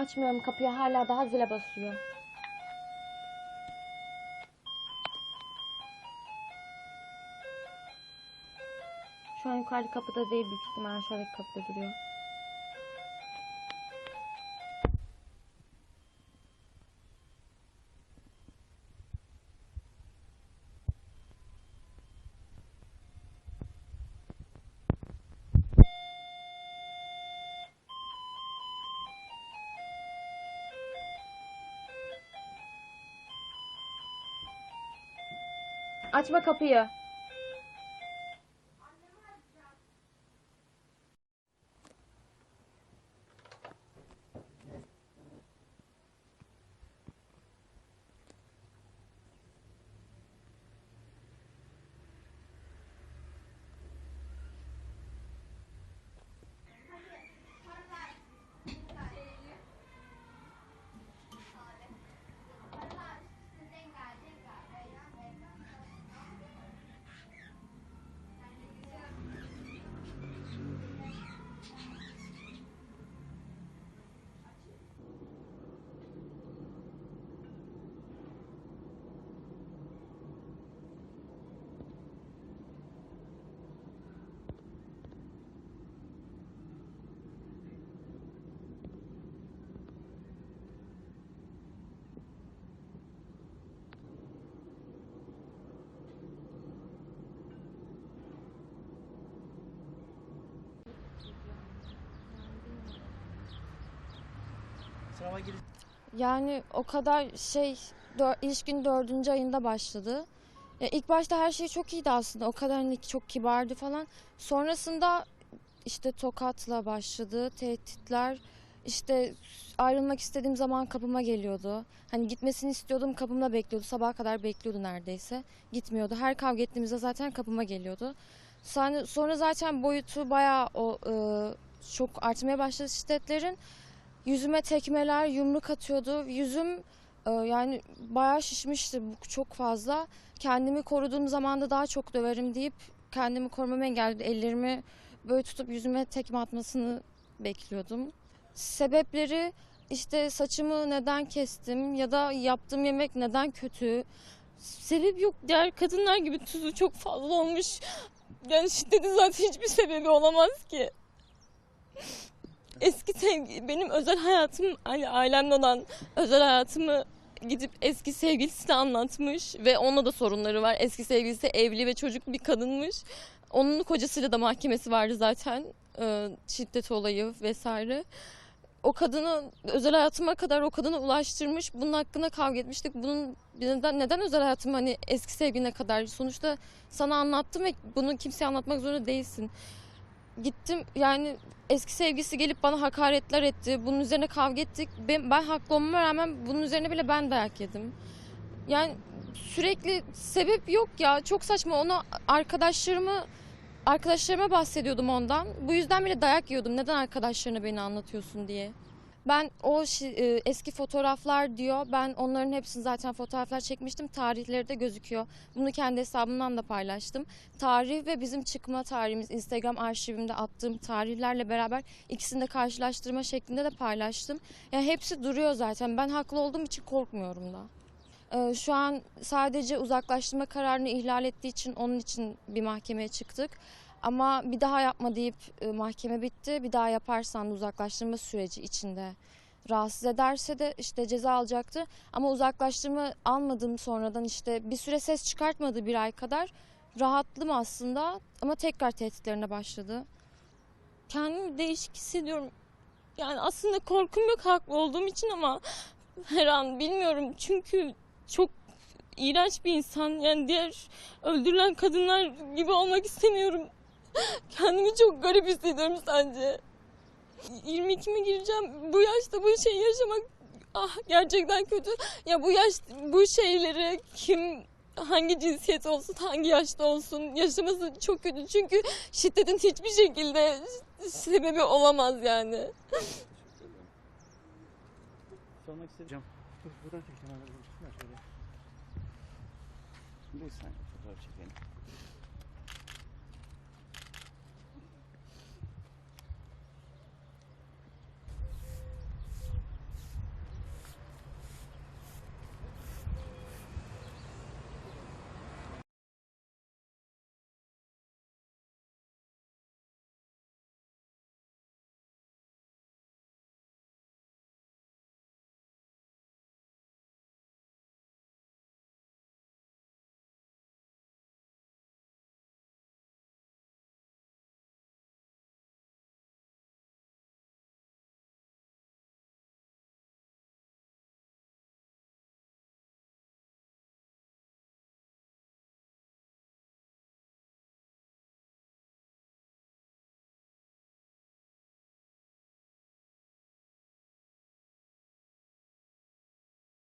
Açmıyorum kapıyı hala daha zile basıyor. Şu an yukarıda kapıda değil büyük ihtimal aşağıdaki kapıda duruyor. Açma kapıyı. Sınava giriş Yani o kadar şey dör, ilişkin dördüncü ayında başladı. Ya ilk başta her şey çok iyiydi aslında. O kadar hani çok kibardı falan. Sonrasında işte tokatla başladı. Tehditler. işte ayrılmak istediğim zaman kapıma geliyordu. Hani gitmesini istiyordum kapımda bekliyordu. Sabaha kadar bekliyordu neredeyse. Gitmiyordu. Her kavga ettiğimizde zaten kapıma geliyordu. Sonra, zaten boyutu bayağı o e, çok artmaya başladı şiddetlerin. Yüzüme tekmeler, yumruk atıyordu. Yüzüm e, yani bayağı şişmişti çok fazla. Kendimi koruduğum zaman da daha çok döverim deyip kendimi korumamı engelledi. Ellerimi böyle tutup yüzüme tekme atmasını bekliyordum. Sebepleri işte saçımı neden kestim ya da yaptığım yemek neden kötü. Sebep yok. Diğer kadınlar gibi tuzu çok fazla olmuş. Yani şiddetin zaten hiçbir sebebi olamaz ki eski sevgi benim özel hayatım hani ailemden olan özel hayatımı gidip eski sevgilisine anlatmış ve onunla da sorunları var. Eski sevgilisi evli ve çocuklu bir kadınmış. Onun kocasıyla da mahkemesi vardı zaten. Ee, şiddet olayı vesaire. O kadını özel hayatıma kadar o kadını ulaştırmış. Bunun hakkında kavga etmiştik. Bunun neden, neden özel hayatım hani eski sevgiline kadar? Sonuçta sana anlattım ve bunu kimseye anlatmak zorunda değilsin. Gittim yani eski sevgisi gelip bana hakaretler etti. Bunun üzerine kavga ettik. Ben, ben haklı olmama rağmen bunun üzerine bile ben dayak yedim. Yani sürekli sebep yok ya. Çok saçma. Onu arkadaşlarımı arkadaşlarıma bahsediyordum ondan. Bu yüzden bile dayak yiyordum. Neden arkadaşlarına beni anlatıyorsun diye. Ben o şi- e, eski fotoğraflar diyor. Ben onların hepsini zaten fotoğraflar çekmiştim. Tarihleri de gözüküyor. Bunu kendi hesabımdan da paylaştım. Tarih ve bizim çıkma tarihimiz Instagram arşivimde attığım tarihlerle beraber ikisini de karşılaştırma şeklinde de paylaştım. Yani hepsi duruyor zaten. Ben haklı olduğum için korkmuyorum da. Ee, Şu an sadece uzaklaştırma kararını ihlal ettiği için onun için bir mahkemeye çıktık. Ama bir daha yapma deyip e, mahkeme bitti. Bir daha yaparsan uzaklaştırma süreci içinde rahatsız ederse de işte ceza alacaktı. Ama uzaklaştırma almadım sonradan işte bir süre ses çıkartmadı bir ay kadar. Rahatlım aslında ama tekrar tehditlerine başladı. Kendimi değişik hissediyorum. Yani aslında korkum yok haklı olduğum için ama her an bilmiyorum çünkü çok iğrenç bir insan. Yani diğer öldürülen kadınlar gibi olmak istemiyorum. Kendimi çok garip hissediyorum sence. 22'me gireceğim. Bu yaşta bu şeyi yaşamak ah gerçekten kötü. Ya bu yaş bu şeyleri kim hangi cinsiyet olsun, hangi yaşta olsun yaşaması çok kötü. Çünkü şiddetin hiçbir şekilde sebebi olamaz yani. sormak istediğim. Dur buradan çekeceğim. Şöyle. Bir saniye fotoğraf çekelim.